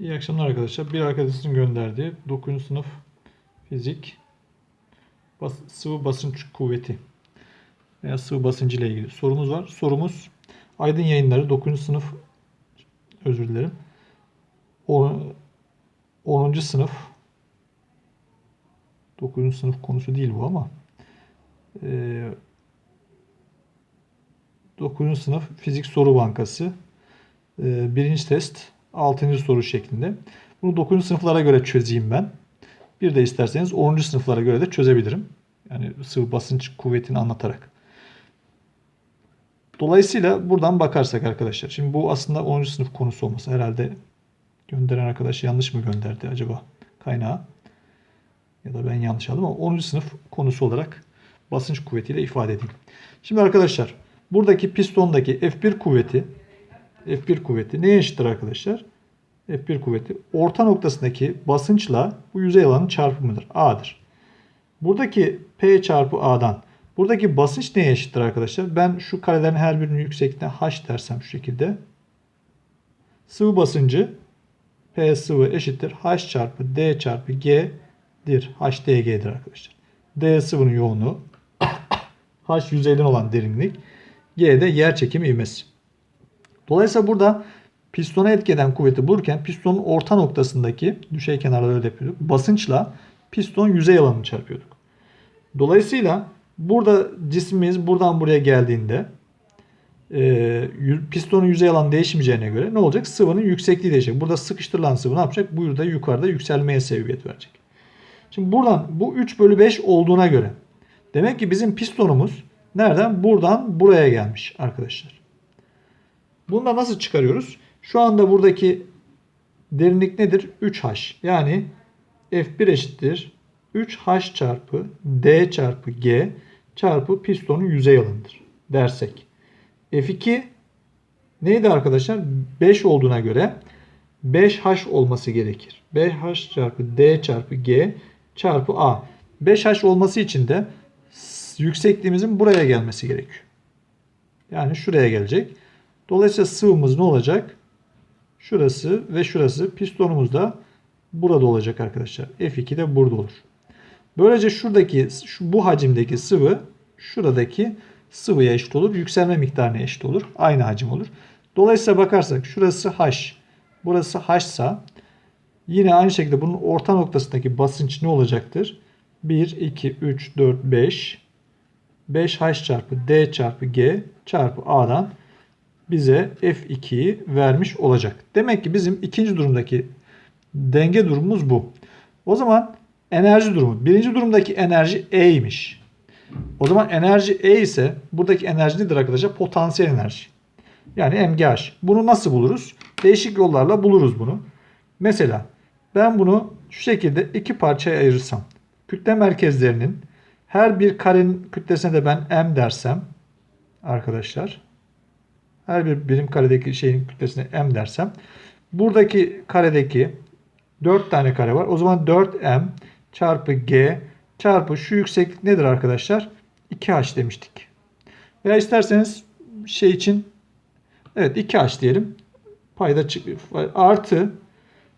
İyi akşamlar arkadaşlar. Bir arkadaşın gönderdiği 9. sınıf fizik bas- sıvı basınç kuvveti veya sıvı basıncı ile ilgili sorumuz var. Sorumuz Aydın Yayınları 9. sınıf özür dilerim. 10. sınıf 9. sınıf konusu değil bu ama e, 9. sınıf fizik soru bankası e, birinci test 6. soru şeklinde. Bunu 9. sınıflara göre çözeyim ben. Bir de isterseniz 10. sınıflara göre de çözebilirim. Yani sıvı basınç kuvvetini anlatarak. Dolayısıyla buradan bakarsak arkadaşlar. Şimdi bu aslında 10. sınıf konusu olması. Herhalde gönderen arkadaş yanlış mı gönderdi acaba kaynağı? Ya da ben yanlış aldım ama 10. sınıf konusu olarak basınç kuvvetiyle ifade edeyim. Şimdi arkadaşlar buradaki pistondaki F1 kuvveti F1 kuvveti neye eşittir arkadaşlar? F1 kuvveti orta noktasındaki basınçla bu yüzey alanın çarpımıdır. A'dır. Buradaki P çarpı A'dan buradaki basınç neye eşittir arkadaşlar? Ben şu karelerin her birinin yüksekliğine H dersem şu şekilde. Sıvı basıncı P sıvı eşittir. H çarpı D çarpı G'dir. HDG'dir arkadaşlar. D sıvının yoğunluğu. H yüzeyden olan derinlik. G de yer çekimi ivmesi. Dolayısıyla burada pistona etki kuvveti bulurken pistonun orta noktasındaki düşey kenarları öyle yapıyorduk. Basınçla piston yüzey alanını çarpıyorduk. Dolayısıyla burada cismimiz buradan buraya geldiğinde e, pistonun yüzey alanı değişmeyeceğine göre ne olacak? Sıvının yüksekliği değişecek. Burada sıkıştırılan sıvı ne yapacak? Burada yukarıda yükselmeye sebebiyet verecek. Şimdi buradan bu 3 bölü 5 olduğuna göre demek ki bizim pistonumuz nereden? Buradan buraya gelmiş arkadaşlar. Bunu da nasıl çıkarıyoruz? Şu anda buradaki derinlik nedir? 3H. Yani F1 eşittir 3H çarpı D çarpı G çarpı pistonun yüzey alanıdır dersek. F2 neydi arkadaşlar? 5 olduğuna göre 5H olması gerekir. 5H çarpı D çarpı G çarpı A. 5H olması için de yüksekliğimizin buraya gelmesi gerekiyor. Yani şuraya gelecek. Dolayısıyla sıvımız ne olacak? Şurası ve şurası pistonumuz da burada olacak arkadaşlar. F2 de burada olur. Böylece şuradaki şu, bu hacimdeki sıvı şuradaki sıvıya eşit olur. Yükselme miktarına eşit olur. Aynı hacim olur. Dolayısıyla bakarsak şurası H. Burası H ise yine aynı şekilde bunun orta noktasındaki basınç ne olacaktır? 1, 2, 3, 4, 5. 5H çarpı D çarpı G çarpı A'dan bize F2'yi vermiş olacak. Demek ki bizim ikinci durumdaki denge durumumuz bu. O zaman enerji durumu. Birinci durumdaki enerji E'ymiş. O zaman enerji E ise buradaki enerji nedir arkadaşlar? Potansiyel enerji. Yani MGH. Bunu nasıl buluruz? Değişik yollarla buluruz bunu. Mesela ben bunu şu şekilde iki parçaya ayırırsam kütle merkezlerinin her bir karenin kütlesine de ben M dersem arkadaşlar her bir birim karedeki şeyin kütlesine m dersem buradaki karedeki 4 tane kare var. O zaman 4m çarpı g çarpı şu yükseklik nedir arkadaşlar? 2h demiştik. Veya isterseniz şey için evet 2h diyelim. Payda çık artı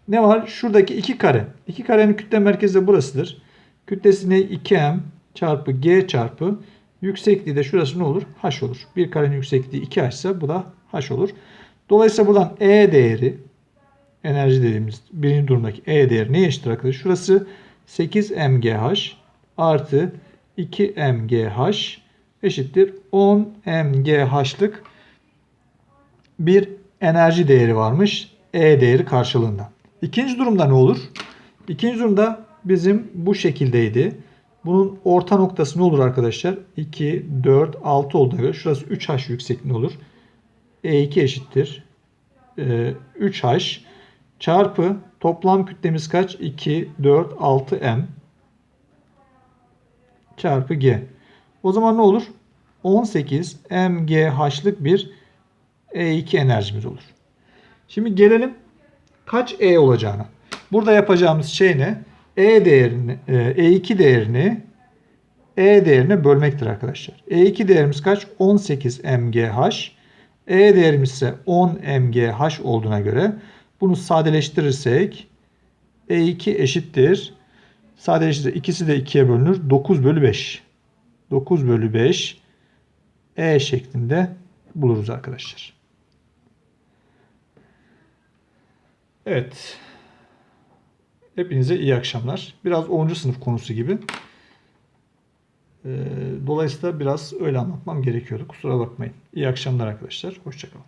ne var? Şuradaki 2 kare. 2 karenin kütle merkezi de burasıdır. Kütlesi ne? 2m çarpı g çarpı Yüksekliği de şurası ne olur? H olur. Bir karenin yüksekliği 2H ise bu da H olur. Dolayısıyla buradan E değeri enerji dediğimiz birinci durumdaki E değeri neye eşittir arkadaşlar? Şurası 8 mgh artı 2 mgh eşittir 10 mgh'lık bir enerji değeri varmış E değeri karşılığında. İkinci durumda ne olur? İkinci durumda bizim bu şekildeydi. Bunun orta noktası ne olur arkadaşlar? 2, 4, 6 olduğuna göre şurası 3H yüksekliğinde olur. E2 eşittir. 3H çarpı toplam kütlemiz kaç? 2, 4, 6 M çarpı G. O zaman ne olur? 18 mGh'lık bir E2 enerjimiz olur. Şimdi gelelim kaç E olacağına. Burada yapacağımız şey ne? E değerini, E2 değerini E değerine bölmektir arkadaşlar. E2 değerimiz kaç? 18 mgh. E değerimiz ise 10 mgh olduğuna göre Bunu sadeleştirirsek E2 eşittir. Sadeleştirir. İkisi de 2'ye bölünür. 9 bölü 5. 9 bölü 5 E şeklinde buluruz arkadaşlar. Evet. Hepinize iyi akşamlar. Biraz 10. sınıf konusu gibi. Ee, Dolayısıyla biraz öyle anlatmam gerekiyordu. Kusura bakmayın. İyi akşamlar arkadaşlar. Hoşçakalın.